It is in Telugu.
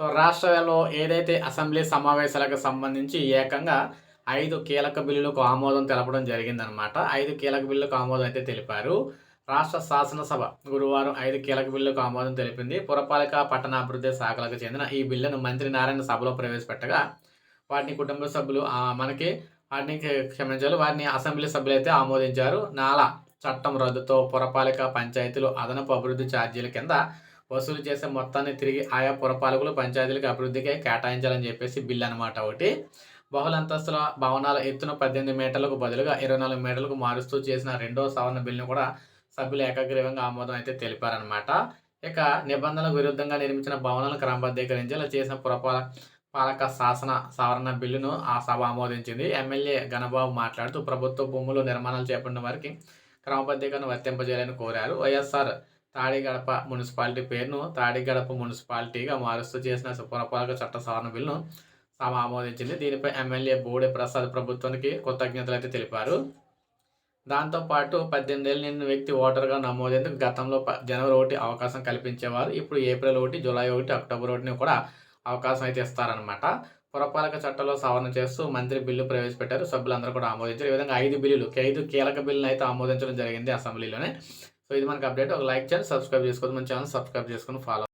సో రాష్ట్రంలో ఏదైతే అసెంబ్లీ సమావేశాలకు సంబంధించి ఏకంగా ఐదు కీలక బిల్లులకు ఆమోదం తెలపడం జరిగిందనమాట ఐదు కీలక బిల్లులకు ఆమోదం అయితే తెలిపారు. రాష్ట్ర శాసనసభ గురువారం ఐదు కీలక బిల్లులకు ఆమోదం తెలిపింది. పురపాలిక పట్టణాభివృద్ధి శాఖలకు చెందిన ఈ బిల్లును మంత్రి నారాయణ సభలో ప్రవేశపెట్టగా వాటిని కుటుంబ సభ్యులు మనకి వాటిని క్షమించాలి వాటిని అసెంబ్లీ సభ్యులు అయితే ఆమోదించారు. నాలా చట్టం రద్దుతో పురపాలిక పంచాయతీలు అదనపు అభివృద్ధి ఛార్జీల కింద వసూలు చేసే మొత్తాన్ని తిరిగి ఆయా పురపాలకులు పంచాయతీలకు అభివృద్ధికి కేటాయించాలని చెప్పేసి బిల్ అనమాట ఒకటి. బహుళ అంతస్తుల భవనాల ఎత్తును పద్దెనిమిది మీటర్లకు బదులుగా ఇరవై నాలుగు మీటర్లకు మారుస్తూ చేసిన రెండో సవరణ బిల్లును కూడా సభ్యులు ఏకగ్రీవంగా ఆమోదం అయితే తెలిపారనమాట ఇక నిబంధనలకు విరుద్ధంగా నిర్మించిన భవనాలను క్రమబద్ధీకరించేలా చేసిన పురపాల పాలక శాసన సవరణ బిల్లును ఆ సభ ఆమోదించింది. ఎమ్మెల్యే గణబాబు మాట్లాడుతూ ప్రభుత్వ భూములు నిర్మాణాలు చేపట్టిన వారికి క్రమబద్ధీకరణ వర్తింపజేయాలని కోరారు. వైఎస్ఆర్ తాడిగడప మున్సిపాలిటీ పేరును తాడిగడప మున్సిపాలిటీగా మారుస్తూ చేసిన పురపాలక చట్ట సవరణ బిల్లును సభ ఆమోదించింది దీనిపై ఎమ్మెల్యే బోడే ప్రసాద్ ప్రభుత్వానికి కృతజ్ఞతలు అయితే తెలిపారు. దాంతోపాటు పద్దెనిమిది ఏళ్ళు నిన్న వ్యక్తి ఓటర్గా నమోదేందుకు గతంలో ప- జనవరి ఒకటి అవకాశం కల్పించేవారు. ఇప్పుడు ఏప్రిల్ ఒకటి జూలై ఒకటి అక్టోబర్ ఒకటిని కూడా అవకాశం అయితే ఇస్తారనమాట పురపాలక చట్టంలో సవరణ చేస్తూ మంత్రి బిల్లు ప్రవేశపెట్టారు. సభ్యులందరూ కూడా ఆమోదించారు. ఈ విధంగా ఐదు బిల్లులు ఐదు కీలక బిల్లును అయితే ఆమోదించడం జరిగింది అసెంబ్లీలోనే. సో ఇది మనకి అప్డేట్ ఒక లైక్ చేయండి సబ్స్క్రైబ్ చేసుకోవద్దు మన ఛానల్ సబ్స్క్రైబ్ చేసుకొని ఫాలో